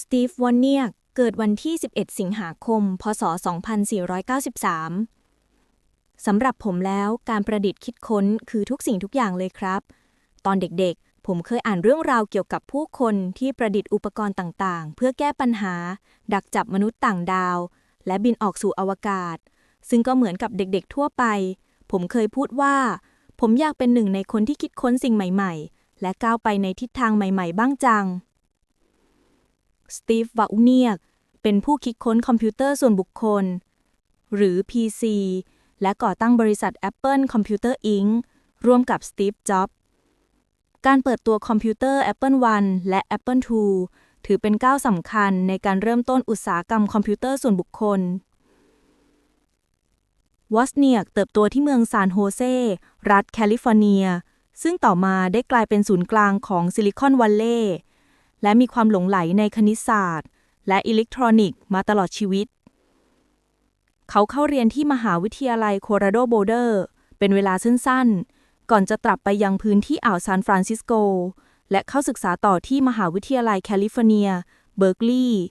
สตีฟ วอนเนียก เกิดวันที่ 11 สิงหาคม พศ 2493 สำหรับผมแล้วการประดิษฐ์คิดค้นคือทุกสิ่งทุกอย่างเลยครับ ตอนเด็กๆ ผมเคยอ่านเรื่องราวเกี่ยวกับผู้คนที่ประดิษฐ์อุปกรณ์ต่างๆ เพื่อแก้ปัญหา ดักจับมนุษย์ต่างดาว และบินออกสู่อวกาศ ซึ่งก็เหมือนกับเด็กๆ ทั่วไป ผมเคยพูดว่า ผมอยากเป็นหนึ่งในคนที่คิดค้นสิ่งใหม่ ๆ และก้าวไปในทิศทางใหม่ ๆ บ้างจัง สตีฟวาอุเนียก เป็นผู้คิดค้นคอมพิวเตอร์ส่วนบุคคล หรือ PC และก่อตั้งบริษัท Apple Computer Inc. ร่วมกับสตีฟจ็อบส์การเปิดตัวคอมพิวเตอร์ Apple I และ Apple II ถือเป็นก้าวสำคัญในการเริ่มต้นอุตสาหกรรมคอมพิวเตอร์ส่วนบุคคลวอสเนียกเติบโตที่เมืองซานโฮเซ รัฐแคลิฟอร์เนีย ซึ่งต่อมาได้กลายเป็นศูนย์กลางของซิลิคอนวัลเลย์ และมีความหลงไหลในคณิตศาสตร์ และอิเล็กทรอนิกส์มาตลอดชีวิต เขาเข้าเรียนที่มหาวิทยาลัยโคโราโดโบเดอร์ เป็นเวลาสั้นๆ ก่อนจะกลับไปยังพื้นที่อ่าวซานฟรานซิสโก และเข้าศึกษาต่อที่มหาวิทยาลัยแคลิฟอร์เนีย เบิร์กลีย์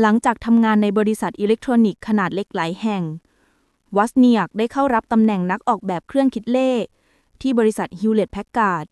หลังจากทำงานในบริษัทอิเล็กทรอนิกส์ขนาดเล็กหลายแห่ง วัสเนียกได้เข้ารับตำแหน่งนักออกแบบเครื่องคิดเลข ที่บริษัทฮิวเลตแพคการ์ด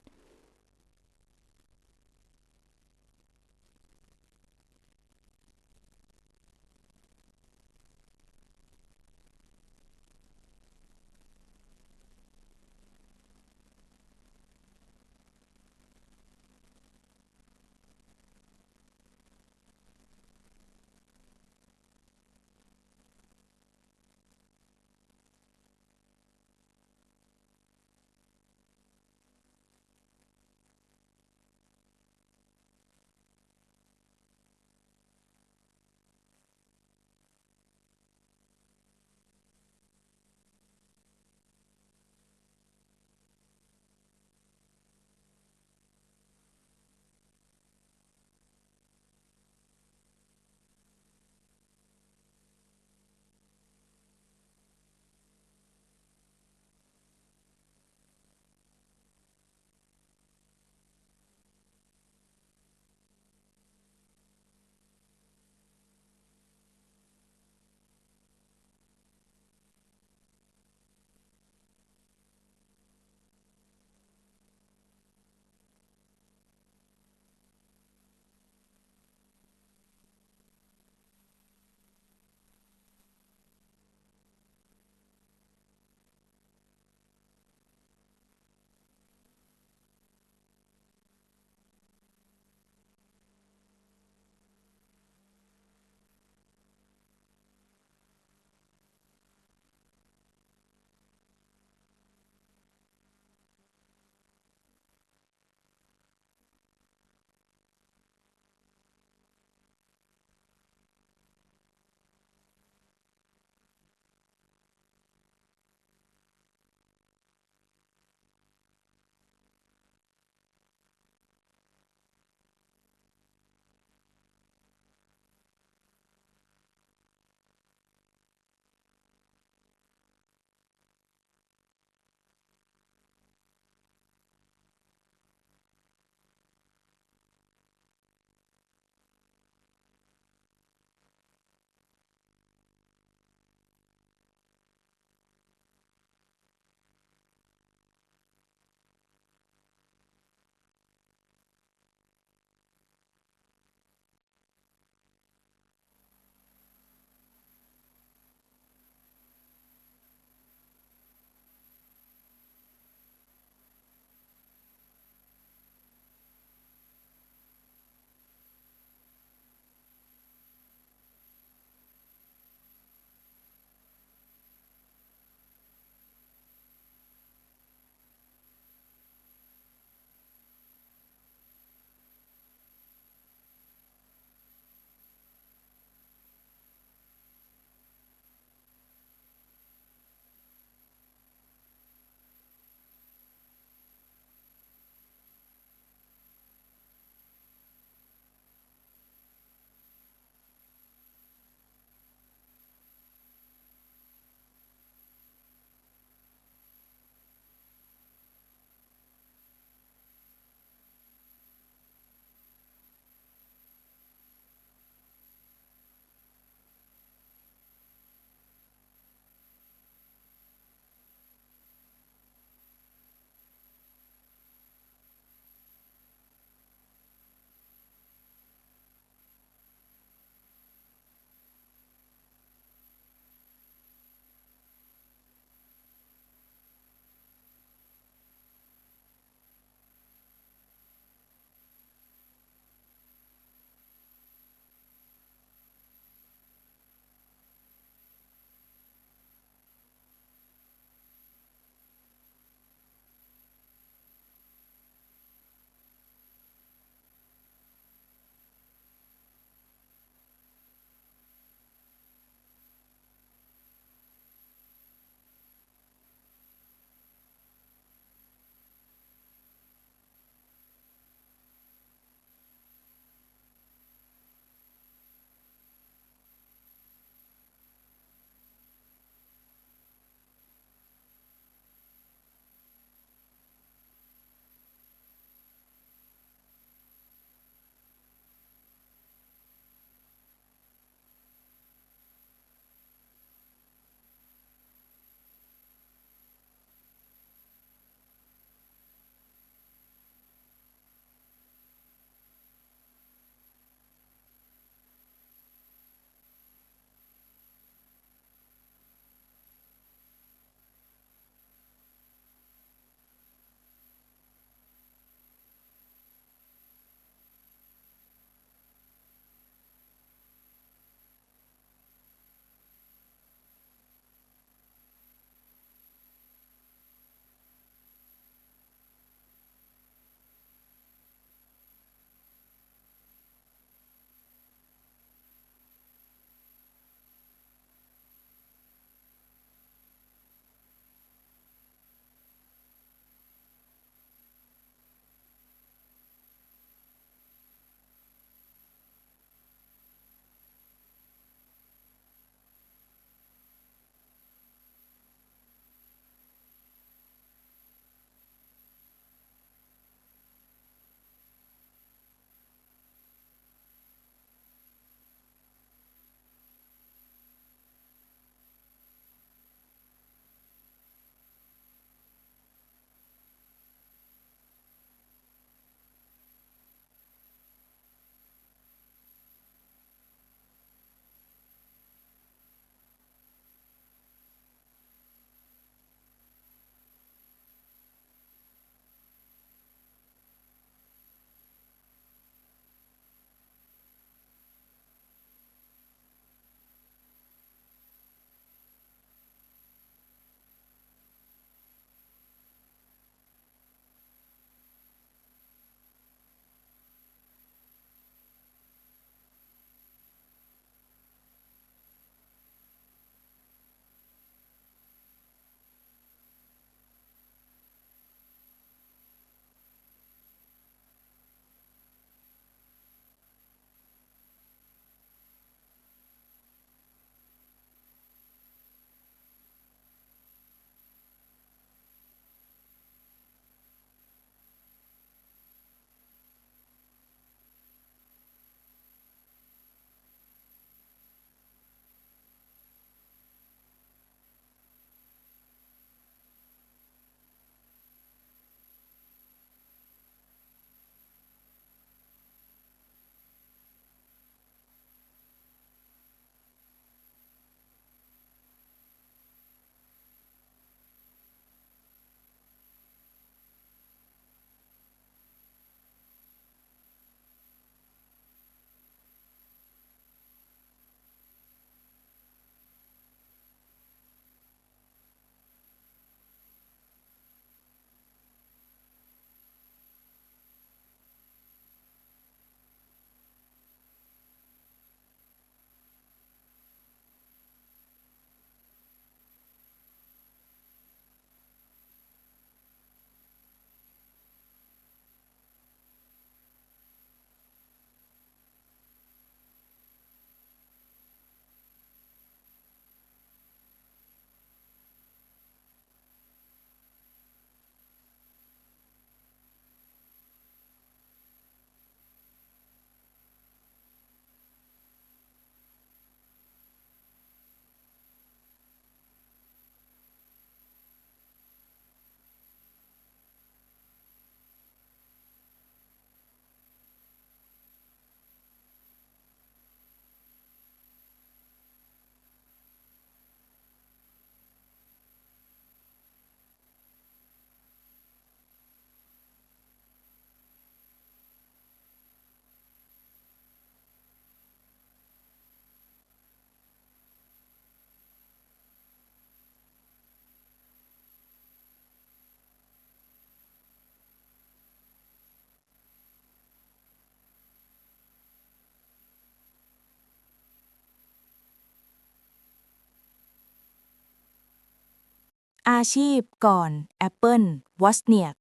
อาชีพ ก่อน Apple วอสเนียก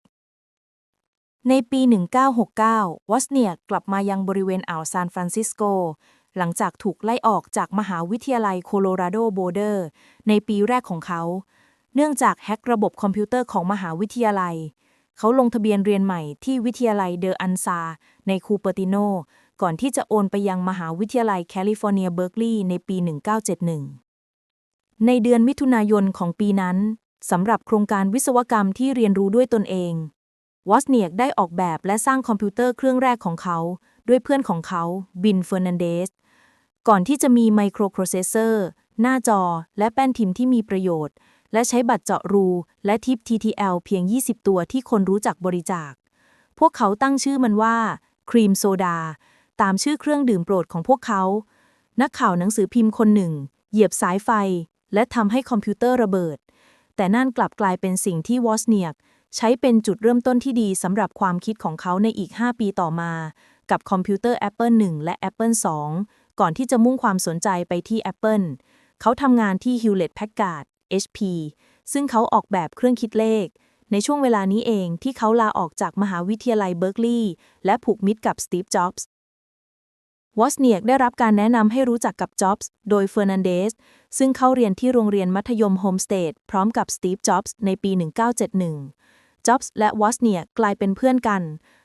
ในปี 1969 วอสเนียกกลับมายังบริเวณอ่าวซานฟรานซิสโก หลังจากถูกไล่ออกจากมหาวิทยาลัยโคโลราโดโบเดอร์ ในปีแรกของเขา เนื่องจากแฮ็กระบบคอมพิวเตอร์ของมหาวิทยาลัย เขาลงทะเบียนเรียนใหม่ที่วิทยาลัยเดออันซา ในคูเปอร์ติโน ก่อนที่จะโอนไปยังมหาวิทยาลัยแคลิฟอร์เนียเบิร์กลีย์ในปี 1971ในเดือนมิถุนายนของปีนั้น สำหรับโครงการวิศวกรรมที่เรียนรู้ด้วยตนเอง วอสเนียกได้ออกแบบและสร้างคอมพิวเตอร์เครื่องแรกของเขา ด้วยเพื่อนของเขา บินเฟอร์นันเดส ก่อนที่จะมีไมโครโปรเซสเซอร์ หน้าจอ และแป้นพิมพ์ที่มีประโยชน์ และใช้บัตรเจาะรู และทิป TTL เพียง 20 ตัวที่คนรู้จักบริจาค พวกเขาตั้งชื่อมันว่าครีมโซดา ตามชื่อเครื่องดื่มโปรดของพวกเขา นักข่าวหนังสือพิมพ์คนหนึ่ง เหยียบสายไฟ และทำให้คอมพิวเตอร์ระเบิด แต่นั่นกลับกลายเป็นสิ่งที่วอสเนียก ใช้เป็นจุดเริ่มต้นที่ดีสำหรับความคิดของเขาในอีก 5 ปีต่อมา กับคอมพิวเตอร์ Apple 1 และ Apple 2 ก่อนที่จะมุ่งความสนใจไปที่ Apple เขาทำงานที่ Hewlett Packard HP ซึ่งเขาออกแบบเครื่องคิดเลข ในช่วงเวลานี้เองที่เขาลาออกจากมหาวิทยาลัยเบิร์กลีย์และผูกมิตรกับสตีฟ จ็อบส์ วอสเนียกได้รับการแนะนำให้รู้จักกับจ็อบส์โดยเฟอร์นันเดส ซึ่งเข้าเรียนที่โรงเรียนมัธยมโฮมสเตดพร้อมกับสตีฟจ็อบส์ในปี 1971 จ็อบส์และวอสเนียกกลายเป็นเพื่อนกัน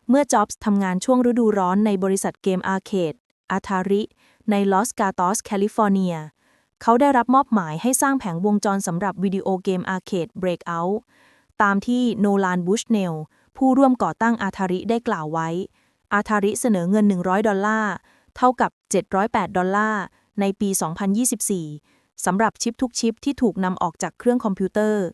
เมื่อจ็อบส์ทำงานช่วงฤดูร้อนในบริษัทเกมอาร์เคดอาทาริในลอสกาตอสแคลิฟอร์เนีย เขาได้รับมอบหมายให้สร้างแผงวงจรสำหรับวิดีโอเกมอาร์เคด Breakout ตามที่โนลานบูชเนลผู้ร่วมก่อตั้งอาทาริได้กล่าวไว้อาทาริเสนอเงิน 100 ดอลลาร์ เท่ากับ 708 ดอลลาร์ ในปี 2024 สำหรับชิปทุกชิปที่ถูกนำออกจากเครื่องคอมพิวเตอร์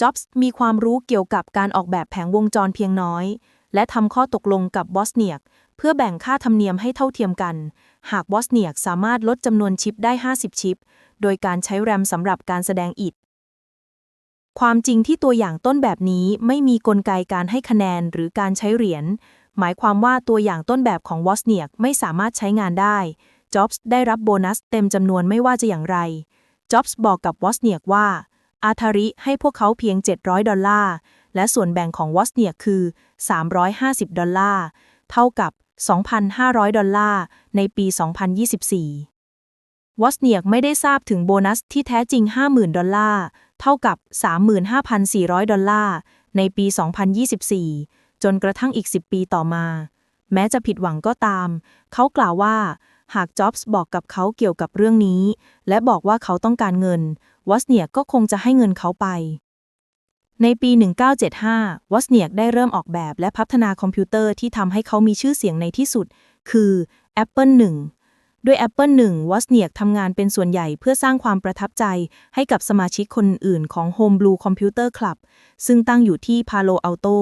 จ็อบส์มีความรู้เกี่ยวกับการออกแบบแผงวงจรเพียงน้อย และทำข้อตกลงกับบอสเนียก เพื่อแบ่งค่าธรรมเนียมให้เท่าเทียมกัน หากบอสเนียกสามารถลดจำนวนชิปได้ 50 ชิป โดยการใช้แรมสำหรับการแสดงอิฐความจริงที่ตัวอย่างต้นแบบนี้ไม่มีกลไกการให้คะแนนหรือการใช้เหรียญ หมายความว่าตัวอย่างต้นแบบของวอสเนียกไม่สามารถใช้งานได้จ็อบส์ได้รับโบนัสเต็มจำนวนไม่ว่าจะอย่างไรจ็อบส์บอกกับวอสเนียกว่า อาทาริให้พวกเขาเพียง 700 ดอลลาร์ และส่วนแบ่งของวอสเนียกคือ 350 ดอลลาร์ เท่ากับ 2,500 ดอลลาร์ ในปี 2024 วอสเนียกไม่ได้ทราบถึงโบนัสที่แท้จริง 50,000 ดอลลาร์ เท่ากับ 35,400 ดอลลาร์ ในปี 2024 จนกระทั่งอีก 10 ปีต่อมา แม้จะผิดหวังก็ตาม เขากล่าวว่า หากจ็อบส์บอกกับเขาเกี่ยวกับเรื่องนี้ และบอกว่าเขาต้องการเงิน วอสเนียกก็คงจะให้เงินเขาไป ในปี 1975 วอสเนียกได้เริ่มออกแบบและพัฒนาคอมพิวเตอร์ที่ทำให้เขามีชื่อเสียงในที่สุด คือ Apple 1ด้วย Apple 1 วอสเนียกทำงานเป็นส่วนใหญ่เพื่อสร้างความประทับใจให้กับสมาชิกคนอื่นของ Homebrew Computer Club ซึ่งตั้งอยู่ที่ Palo Alto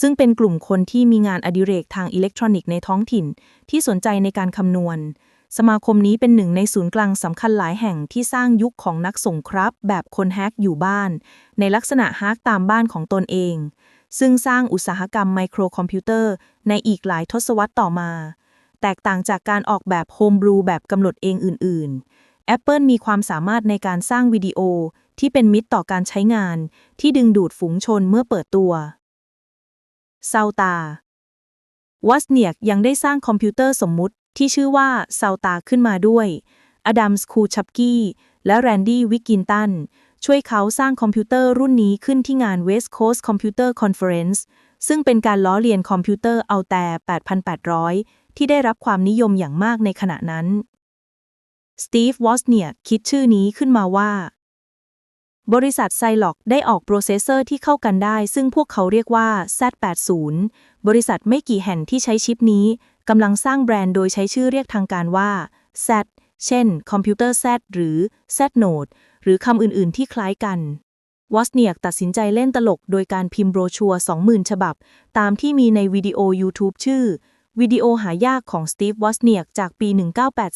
ซึ่งเป็นกลุ่มคนที่มีงานอดิเรกทางอิเล็กทรอนิกส์ในท้องถิ่น ที่สนใจในการคำนวณ สมาคมนี้เป็นหนึ่งในศูนย์กลางสำคัญหลายแห่งที่สร้างยุคของนักส่งครับ แบบคนแฮกอยู่บ้าน ในลักษณะฮากตามบ้านของตนเอง ซึ่งสร้างอุตสาหกรรมไมโครคอมพิวเตอร์ในอีกหลายทศวรรษต่อมา แตกต่างจากการออกแบบโฮมบรูแบบกำหนดเองอื่น ๆ Apple มีความสามารถในการสร้างวิดีโอที่เป็นมิตรต่อการใช้งาน ที่ดึงดูดฝูงชนเมื่อเปิดตัว ซาตาวอสเนียกยังได้สร้างคอมพิวเตอร์สมมุติที่ชื่อว่าซาตาขึ้นมาด้วย อดัมสคูชับกี้และแรนดี้วิกกินตัน ช่วยเขาสร้างคอมพิวเตอร์รุ่นนี้ขึ้นที่งาน West Coast Computer Conference ซึ่งเป็นการล้อเลียนคอมพิวเตอร์เอาแต่ 8,800 ที่ได้รับความนิยมอย่างมากในขณะนั้น สตีฟ วอสเนียกคิดชื่อนี้ขึ้นมาว่า บริษัทไซล็อกได้ออกโปรเซสเซอร์ที่เข้ากันได้ ซึ่งพวกเขาเรียกว่า Z80 บริษัทไม่กี่แห่งที่ใช้ชิปนี้กำลังสร้างแบรนด์โดยใช้ชื่อเรียกทางการว่า Z เช่น คอมพิวเตอร์ Z หรือ Z Note หรือคำอื่น ๆ ที่คล้ายกันวอสเนียกตัดสินใจเล่นตลกโดยการพิมพ์โบรชัวร์20,000 ฉบับ ตามที่มีในวิดีโอ YouTube ชื่อ วิดีโอหายากของสตีฟวอสเนียกจากปี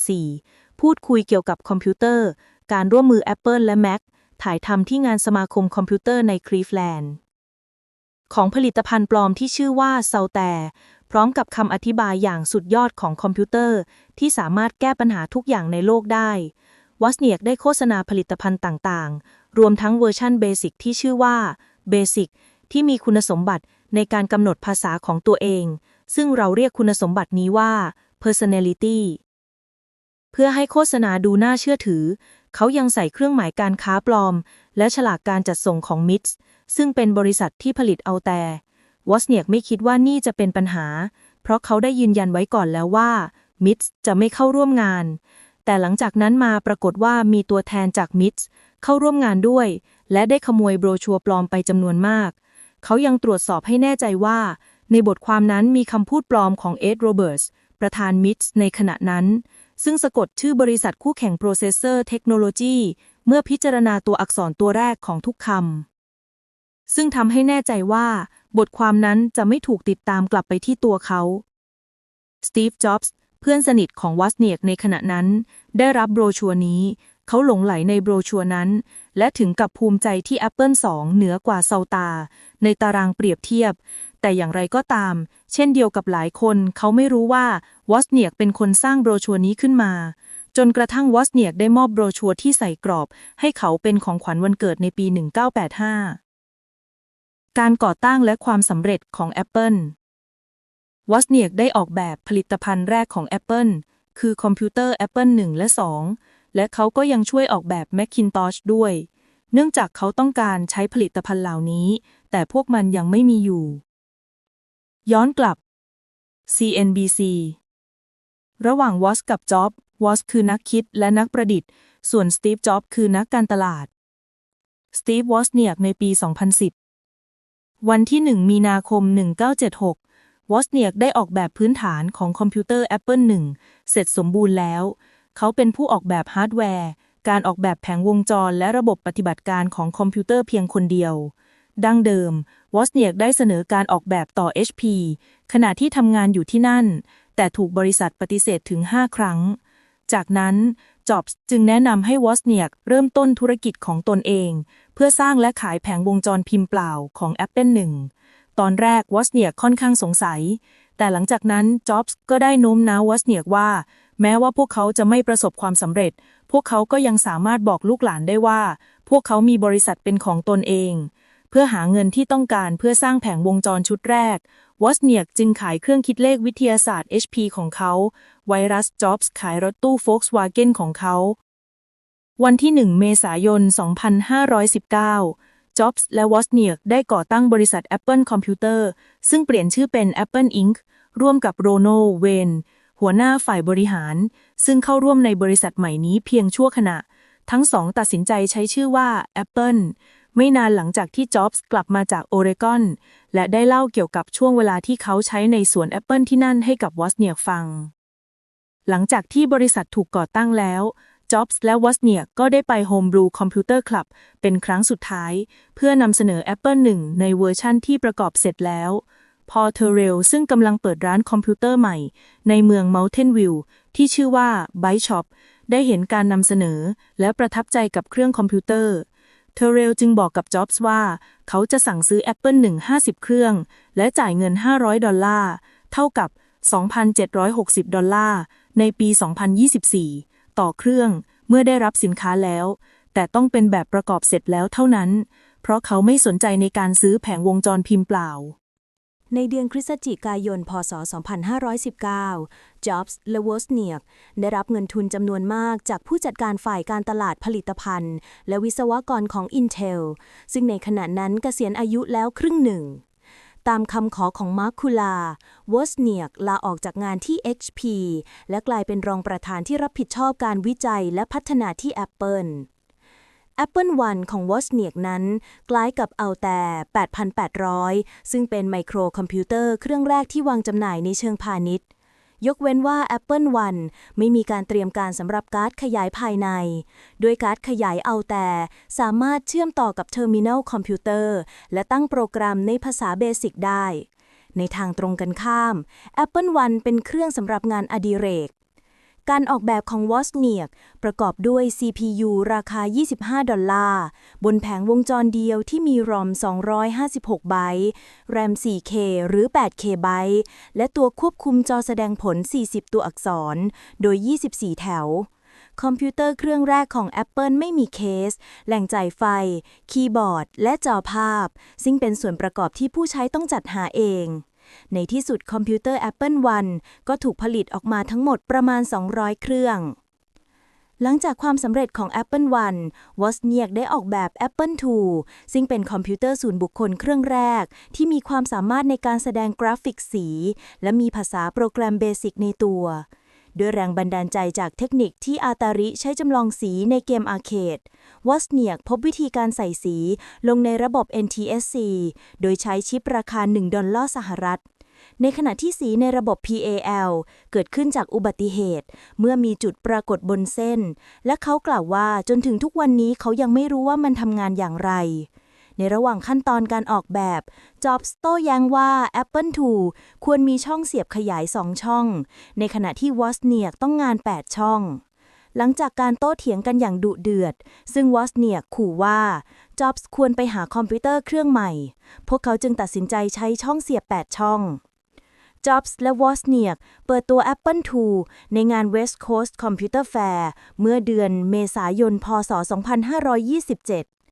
1984 พูดคุยเกี่ยวกับคอมพิวเตอร์ การร่วมมือ Apple และ Mac ถ่ายทำที่งานสมาคมคอมพิวเตอร์ในคลีฟแลนด์ ของผลิตภัณฑ์ปลอมที่ชื่อว่าเซาแต่พร้อมกับคำอธิบายอย่างสุดยอดของคอมพิวเตอร์ ที่สามารถแก้ปัญหาทุกอย่างในโลกได้วอสเนียกได้โฆษณาผลิตภัณฑ์ต่างๆ รวมทั้งเวอร์ชันเบสิกที่ชื่อว่า Basic ที่มีคุณสมบัติในการกำหนดภาษาของตัวเอง ซึ่งเราเรียกคุณสมบัตินี้ว่า personality เพื่อให้โฆษณาดูน่าเชื่อถือ เขายังใส่เครื่องหมายการค้าปลอม และฉลากการจัดส่งของมิตส์ซึ่งเป็นบริษัทที่ผลิตเอาแต่ วอสเนียกไม่คิดว่านี่จะเป็นปัญหา เพราะเขาได้ยืนยันไว้ก่อนแล้วว่ามิตส์จะไม่เข้าร่วมงาน แต่หลังจากนั้นมาปรากฏว่ามีตัวแทนจากมิตส์เข้าร่วมงานด้วย และได้ขโมยโบรชัวปลอมไปจำนวนมาก เขายังตรวจสอบให้แน่ใจว่า ในบทความนั้นมีคำพูดปลอมของเอ็ดโรเบิร์ตประธานมิตส์ในขณะนั้น ซึ่งสะกดชื่อบริษัทคู่แข่ง Processor Technology เมื่อพิจารณาตัวอักษรตัวแรกของทุกคำ ซึ่งทำให้แน่ใจว่า บทความนั้นจะไม่ถูกติดตามกลับไปที่ตัวเขา สตีฟ จ็อบส์ เพื่อนสนิทของวัสเนียกในขณะนั้น ได้รับโบรชัวร์นี้ เขาหลงไหลในโบรชัวร์นั้น และถึงกับภูมิใจที่ Apple 2 เหนือกว่าเซาตา ในตารางเปรียบเทียบ แต่อย่างไรก็ตาม เช่นเดียวกับหลายคนเขาไม่รู้ว่าวอสเนียกเป็นคนสร้างโบรชัวร์นี้ขึ้นมา จนกระทั่งวอสเนียกได้มอบโบรชัวร์ที่ใส่กรอบ ให้เขาเป็นของขวัญวันเกิดในปี 1985 การก่อตั้งและความสำเร็จของ Apple วอสเนียกได้ออกแบบผลิตภัณฑ์แรกของ Apple คือคอมพิวเตอร์ Apple 1 และ 2 และเขาก็ยังช่วยออกแบบ Macintosh ด้วย เนื่องจากเขาต้องการใช้ผลิตภัณฑ์เหล่านี้ แต่พวกมันยังไม่มีอยู่ ย้อนกลับ CNBC ระหว่างวอสกับจ็อบ วอสคือนักคิดและนักประดิษฐ์ ส่วนสตีฟ จ็อบคือนักการตลาด สตีฟ วอสเนียกในปี 2010 วันที่ 1 มีนาคม 1976 วอสเนียกได้ออกแบบพื้นฐานของคอมพิวเตอร์ Apple 1 เสร็จสมบูรณ์แล้ว เขาเป็นผู้ออกแบบฮาร์ดแวร์ การออกแบบแผงวงจรและระบบปฏิบัติการของคอมพิวเตอร์เพียงคนเดียว ดั้งเดิม วอสเนียกได้เสนอการออกแบบต่อ HP ขณะที่ทำงานอยู่ที่นั่น แต่ถูกบริษัทปฏิเสธถึง 5 ครั้ง จากนั้นจ็อบส์จึงแนะนำให้วอสเนียกเริ่มต้นธุรกิจของตนเอง เพื่อสร้างและขายแผงวงจรพิมพ์เปล่าของ Apple 1 ตอนแรกวอสเนียกค่อนข้างสงสัย แต่หลังจากนั้นจ็อบส์ก็ได้โน้มน้าววอสเนียกว่า แม้ว่าพวกเขาจะไม่ประสบความสำเร็จ พวกเขาก็ยังสามารถบอกลูกหลานได้ว่า พวกเขามีบริษัทเป็นของตนเอง พื่อหาเงินที่ต้องการเพื่อสร้างแผงวงจรชุดแรก วอสเนียกจึงขายเครื่องคิดเลขวิทยาศาสตร์ HP ของเขา ไวรัสจ็อบส์ขายรถตู้ Volkswagen ของเขา วันที่ 1 เมษายน 2519 จ็อบส์และวอสเนียกได้ก่อตั้งบริษัท Apple Computer ซึ่งเปลี่ยนชื่อเป็น Apple Inc. ร่วมกับโรโนเวน หัวหน้าฝ่ายบริหาร ซึ่งเข้าร่วมในบริษัทใหม่นี้เพียงชั่วขณะ ทั้งสองตัดสินใจใช้ชื่อว่า Apple ไม่นานหลังจากที่จ็อบส์กลับมาจากโอเรกอน และได้เล่าเกี่ยวกับช่วงเวลาที่เขาใช้ในสวนแอปเปิลที่นั่นให้กับวอสเนียกฟัง หลังจากที่บริษัทถูกก่อตั้งแล้วจ็อบส์และวอสเนียกก็ได้ไป Homebrew Computer Club เป็นครั้งสุดท้าย เพื่อนำเสนอ Apple 1 ในเวอร์ชั่นที่ประกอบเสร็จแล้วพอเทเรลซึ่งกำลังเปิดร้านคอมพิวเตอร์ใหม่ ในเมือง Mountain View ที่ชื่อว่า Byte Shop ได้เห็นการนำเสนอ และประทับใจกับเครื่องคอมพิวเตอร์ เทเรลจึงบอกกับจ็อบส์ว่า เขาจะสั่งซื้อ Apple 1 50 เครื่อง และจ่ายเงิน 500 ดอลลาร์ เท่ากับ 2,760 ดอลลาร์ ในปี 2024 ต่อเครื่องเมื่อได้รับสินค้าแล้ว แต่ต้องเป็นแบบประกอบเสร็จแล้วเท่านั้น เพราะเขาไม่สนใจในการซื้อแผงวงจรพิมพ์เปล่า ในเดือนพฤศจิกายน พศ 2519จ็อบส์และวอสเนียกได้รับเงินทุนจำนวนมากจากผู้จัดการฝ่ายการตลาดผลิตภัณฑ์ และวิศวกรของ Intel ซึ่งในขณะนั้นเกษียณอายุแล้วครึ่งหนึ่ง ตามคำขอของมาร์คคูลาวอสเนียกลาออกจากงานที่ HP และกลายเป็นรองประธานที่รับผิดชอบการวิจัยและพัฒนาที่ Apple Apple One ของวอสเนียกนั้น คล้ายกับเอาแต่ 8800 ซึ่งเป็นไมโครคอมพิวเตอร์เครื่องแรกที่วางจำหน่ายในเชิงพาณิชย์ ยกเว้นว่า Apple One ไม่มีการเตรียมการสำหรับการ์ดขยายภายใน ด้วยการ์ดขยายเอาแต่ สามารถเชื่อมต่อกับเทอร์มินัลคอมพิวเตอร์และตั้งโปรแกรมในภาษาเบสิกได้ในทางตรงกันข้าม Apple One เป็นเครื่องสำหรับงานอดิเรก การออกแบบของวอสเนียกประกอบด้วย CPU ราคา 25 ดอลลาร์ บนแผงวงจรเดียวที่มี ROM 256 ไบต์ RAM 4K หรือ 8K ไบต์และตัวควบคุมจอแสดงผล 40 ตัวอักษร โดย 24 แถว คอมพิวเตอร์เครื่องแรกของ Apple ไม่มีเคส แหล่งจ่ายไฟ คีย์บอร์ด และจอภาพ ซึ่งเป็นส่วนประกอบที่ผู้ใช้ต้องจัดหาเอง ในที่สุดคอมพิวเตอร์ Apple One ก็ถูกผลิตออกมาทั้งหมดประมาณ 200 เครื่อง หลังจากความสำเร็จของ Apple One วอสเนียกได้ออกแบบ Apple II ซึ่งเป็นคอมพิวเตอร์ส่วนบุคคลเครื่องแรก ที่มีความสามารถในการแสดงกราฟิกสี และมีภาษาโปรแกรมเบสิกในตัว ด้วยแรงบันดาลใจจากเทคนิคที่อาตาริใช้จำลองสีในเกมอาร์เคดวอสเนียกพบวิธีการใส่สีลงในระบบ NTSC โดยใช้ชิปราคา 1 ดอลลาร์สหรัฐในขณะที่สีในระบบ PAL เกิดขึ้นจากอุบัติเหตุ เมื่อมีจุดปรากฏบนเส้น และเขากล่าวว่าจนถึงทุกวันนี้เขายังไม่รู้ว่ามันทำงานอย่างไร ในระหว่างขั้นตอนการออกแบบจอบสโต้แย้งว่า Apple II ควรมีช่องเสียบขยาย 2 ช่อง ในขณะที่วอสเนียกต้องงาน 8 ช่อง หลังจากการโต้เถียงกันอย่างดุเดือด ซึ่งวอสเนียกขู่ว่าจ็อบส์ควรไปหาคอมพิวเตอร์เครื่องใหม่ พวกเขาจึงตัดสินใจใช้ช่องเสียบ 8 ช่องจ็อบส์และวอสเนียกเปิดตัว Apple II ในงาน West Coast Computer Fair เมื่อเดือนเมษายน พศ 2527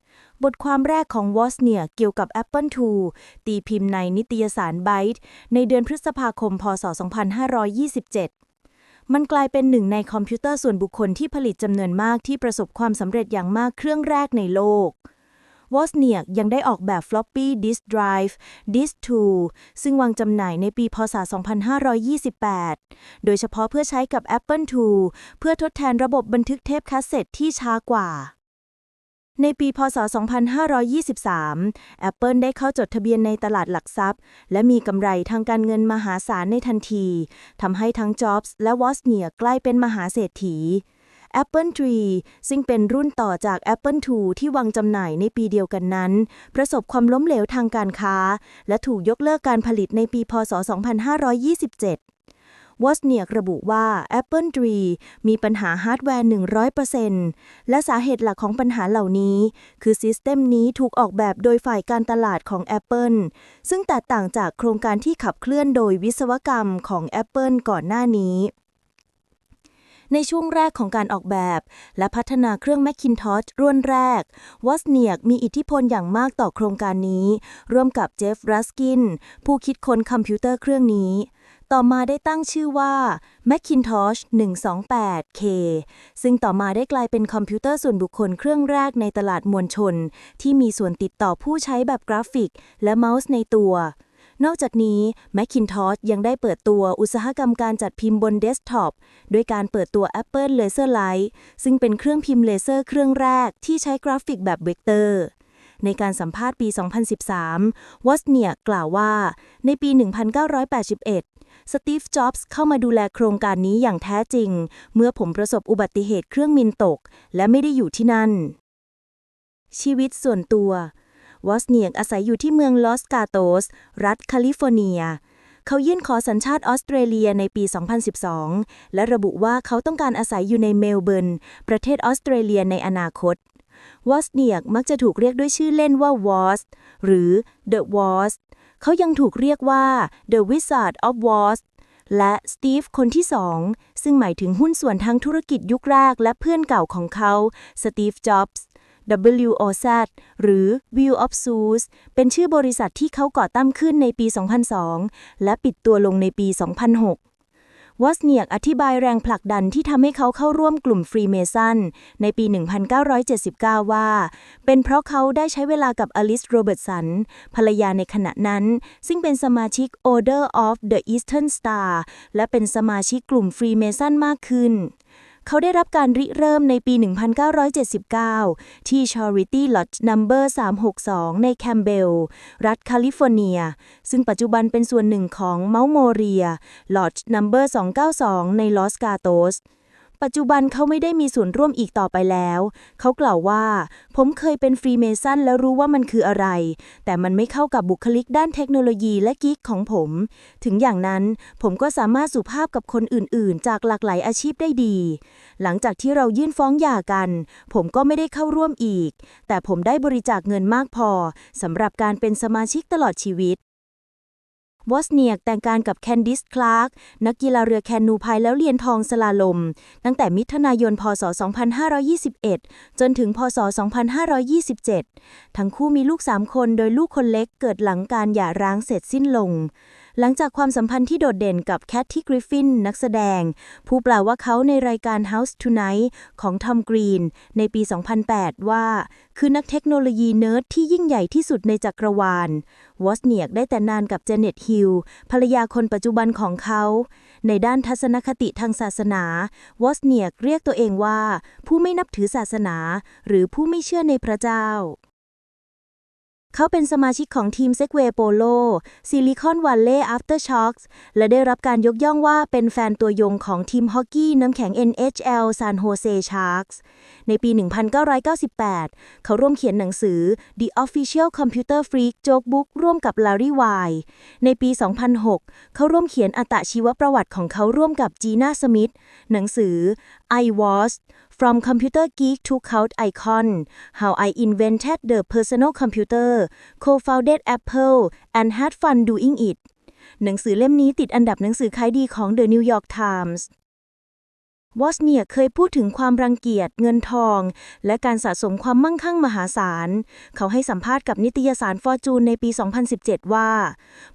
บทความแรกของวอสเนียเกี่ยวกับ Apple II ตีพิมพ์ในนิตยสาร Byte ในเดือนพฤษภาคม พศ 2527 มันกลายเป็นหนึ่งในคอมพิวเตอร์ส่วนบุคคลที่ผลิตจำนวนมากที่ประสบความสำเร็จอย่างมากเครื่องแรกในโลกวอสเนียกยังได้ออกแบบ Floppy Disk Drive Disk 2ซึ่งวางจำหน่ายในปีพศ 2528 โดยเฉพาะเพื่อใช้กับ Apple II เพื่อทดแทนระบบบันทึกเทปคาสเซ็ตที่ช้ากว่า ในปีพศ 2523 Apple ได้เข้าจดทะเบียนในตลาดหลักทรัพย์ และมีกำไรทางการเงินมหาศาลในทันที ทำให้ทั้ง Jobs และ Wozniak กลายเป็นมหาเศรษฐี Apple III ซึ่งเป็นรุ่นต่อจาก Apple II ที่วางจำหน่ายในปีเดียวกันนั้น ประสบความล้มเหลวทางการค้า และถูกยกเลิกการผลิตในปีพศ 2527 วอสเนียกระบุว่า Apple III มีปัญหาฮาร์ดแวร์ 100%และสาเหตุหลักของปัญหาเหล่านี้ คือซิสเต็มนี้ถูกออกแบบโดยฝ่ายการตลาดของ Apple ซึ่งแตกต่างจากโครงการที่ขับเคลื่อนโดยวิศวกรรมของ Apple ก่อนหน้านี้ในช่วงแรกของการออกแบบ และพัฒนาเครื่อง Macintosh รุ่นแรก วอสเนียกมีอิทธิพลอย่างมากต่อโครงการนี้ ร่วมกับเจฟฟ์รัสกิน ผู้คิดค้นคอมพิวเตอร์เครื่องนี้ ต่อมาได้ตั้งชื่อว่า Macintosh 128K ซึ่งต่อมาได้กลายเป็นคอมพิวเตอร์ส่วนบุคคลเครื่องแรกในตลาดมวลชน ที่มีส่วนติดต่อผู้ใช้แบบกราฟิก และเมาส์ในตัว นอกจากนี้ Macintosh ยังได้เปิดตัวอุตสาหกรรมการจัดพิมพ์บนเดสก์ท็อปด้วยการเปิดตัว Apple Laserlight ซึ่งเป็นเครื่องพิมพ์เลเซอร์เครื่องแรกที่ใช้กราฟิกแบบเวกเตอร์ในการสัมภาษณ์ปี 2013 วอสเนียกล่าวว่า ในปี 1981 สตีฟ จ็อบส์เข้ามาดูแลโครงการนี้อย่างแท้จริง เมื่อผมประสบอุบัติเหตุเครื่องมินตก และไม่ได้อยู่ที่นั่น ชีวิตส่วนตัว วอสเนียกอาศัยอยู่ที่เมืองลอสกาโตส รัฐแคลิฟอร์เนีย เขายื่นขอสัญชาติออสเตรเลียในปี 2012 และระบุว่าเขาต้องการอาศัยอยู่ในเมลเบิร์น ประเทศออสเตรเลียในอนาคตวอสเนียกมักจะถูกเรียกด้วยชื่อเล่นว่าวอสหรือ The w a s เขายังถูกเรียกว่า The Wizard of Woz และสตีฟคนที่สอง ซึ่งหมายถึงหุ้นส่วนทางธุรกิจยุคแรกและเพื่อนเก่าของเขาสตีฟจ็อบส์ WOZ หรือ View of Zeus เป็นชื่อบริษัทที่เขาก่อตั้งขึ้นในปี 2002 และปิดตัวลงในปี 2006 วอสเนียกอธิบายแรงผลักดันที่ทำให้เขาเข้าร่วมกลุ่มฟรีเมซันในปี 1979 ว่า เป็นเพราะเขาได้ใช้เวลากับอลิสโรเบิร์ตสัน ภรรยาในขณะนั้น ซึ่งเป็นสมาชิก Order of the Eastern Star และเป็นสมาชิกกลุ่มฟรีเมซันมากขึ้น เขาได้รับการริเริ่มในปี 1979 ที่ Charity Lodge Number 362 ในแคมเบล รัฐแคลิฟอร์เนีย ซึ่งปัจจุบันเป็นส่วนหนึ่งของเมาโมเรีย Lodge Number 292 ในลอสกาโตส ปัจจุบันเขาไม่ได้มีส่วนร่วมอีกต่อไปแล้ว เขากล่าวว่า ผมเคยเป็นฟรีเมซันแล้วรู้ว่ามันคืออะไร แต่มันไม่เข้ากับบุคลิกด้านเทคโนโลยีและกิ๊กของผม ถึงอย่างนั้นผมก็สามารถสุภาพกับคนอื่น ๆ จากหลากหลายอาชีพได้ดี หลังจากที่เรายื่นฟ้องหย่ากัน ผมก็ไม่ได้เข้าร่วมอีก แต่ผมได้บริจาคเงินมากพอสำหรับการเป็นสมาชิกตลอดชีวิต วอสเนียกแต่งการกับแคนดิสคลาร์กนักกีฬาเรือแคนูพายแล้วเหรียญทองสลาลม ตั้งแต่มิถุนายน พศ 2521 จนถึง พศ 2527 ทั้งคู่มีลูก 3 คนโดยลูกคนเล็กเกิดหลังการหย่าร้างเสร็จสิ้นลง หลังจากความสัมพันธ์ที่โดดเด่นกับแคทที่กริฟฟินนักแสดง ผู้แปลว่าเขาในรายการ House Tonight ของทอมกรีนในปี 2008 ว่า คือนักเทคโนโลยีเนิร์ดที่ยิ่งใหญ่ที่สุดในจักรวาลวอสเนียกได้แต่นานกับเจเน็ตฮิลภรรยาคนปัจจุบันของเขา ในด้านทัศนคติทางศาสนาวอสเนียกเรียกตัวเองว่า ผู้ไม่นับถือศาสนา หรือผู้ไม่เชื่อในพระเจ้า เขาเป็นสมาชิกของทีมเซกเวโปโลซิลิคอนวัลเลย์อัฟเตอร์ช็อคส์และได้รับการยกย่องว่าเป็นแฟนตัวยงของทีมฮอกกี้น้ำแข็ง NHL San Jose Sharks ในปี 1998 เขาร่วมเขียนหนังสือ The Official Computer Freak Jokebook ร่วมกับ Larry w i ในปี 2006 เขาร่วมเขียนอัตชีวประวัติของเขาร่วมกับจีน่าสมิธหนังสือ I Was From Computer Geek to Cult Icon How I Invented the Personal Computer Co-founded Apple and Had Fun Doing It หนังสือเล่มนี้ติดอันดับหนังสือขายดีของ The New York Times วอสเนียเคยพูดถึงความรังเกียจเงินทอง และการสะสมความมั่งคั่งมหาศาล เขาให้สัมภาษณ์กับนิตยสารฟอร์จูนในปี 2017 ว่า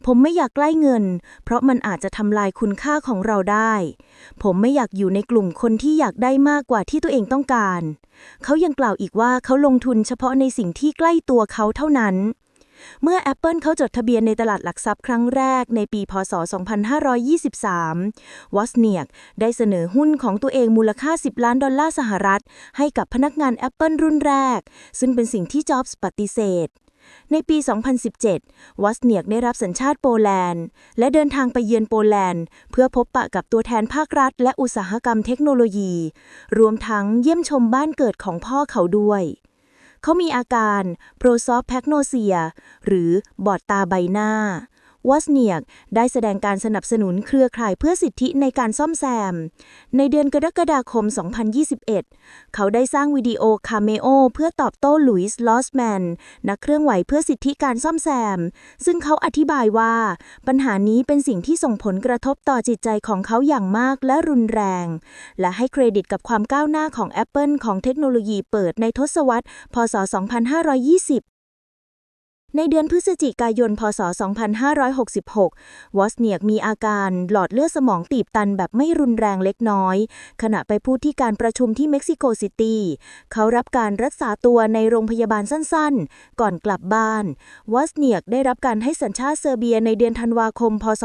ผมไม่อยากใกล้เงิน เพราะมันอาจจะทำลายคุณค่าของเราได้ ผมไม่อยากอยู่ในกลุ่มคนที่อยากได้มากกว่าที่ตัวเองต้องการ เขายังกล่าวอีกว่าเขาลงทุนเฉพาะในสิ่งที่ใกล้ตัวเขาเท่านั้น เมื่อ Apple เขาจดทะเบียนในตลาดหลักทรัพย์ครั้งแรกในปี พศ 2523 วอสเนียกได้เสนอหุ้นของตัวเองมูลค่า 10 ล้านดอลลาร์สหรัฐ ให้กับพนักงาน Apple รุ่นแรก ซึ่งเป็นสิ่งที่จ็อบส์ปฏิเสธในปี 2017 วอสเนียกได้รับสัญชาติโปแลนด์ และเดินทางไปเยือนโปแลนด์ เพื่อพบปะกับตัวแทนภาครัฐ และอุตสาหกรรมเทคโนโลยี รวมทั้งเยี่ยมชมบ้านเกิดของพ่อเขาด้วย เขามีอาการโปรซอฟแพคโนเซีย หรือบอดตาใบหน้า วอสเนียกได้แสดงการสนับสนุนเครือข่ายเพื่อสิทธิในการซ่อมแซม ในเดือนกรกฎาคม 2021 เขาได้สร้างวิดีโอคาเมโอเพื่อตอบโต้ลุยส์ลอสแมนนักเครื่องไหวเพื่อสิทธิการซ่อมแซม ซึ่งเขาอธิบายว่า ปัญหานี้เป็นสิ่งที่ส่งผลกระทบต่อจิตใจของเขาอย่างมากและรุนแรง และให้เครดิตกับความก้าวหน้าของ Apple ของเทคโนโลยีเปิดในทศวรรษ พศ 2520 ในเดือนพฤศจิกายน พศ 2566 วอสเนียกมีอาการหลอดเลือดสมองตีบตันแบบไม่รุนแรงเล็กน้อย ขณะไปพูดที่การประชุมที่เม็กซิโกซิตี้ เขารับการรักษาตัวในโรงพยาบาลสั้นๆ ก่อนกลับบ้าน วอสเนียกได้รับการให้สัญชาติเซอร์เบียในเดือนธันวาคม พศ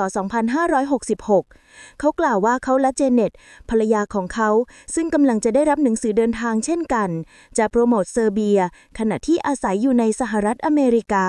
2566 เขากล่าวว่าเขาและเจเน็ตภรรยาของเขา ซึ่งกำลังจะได้รับหนังสือเดินทางเช่นกัน จะโปรโมทเซอร์เบีย ขณะที่อาศัยอยู่ในสหรัฐอเมริกา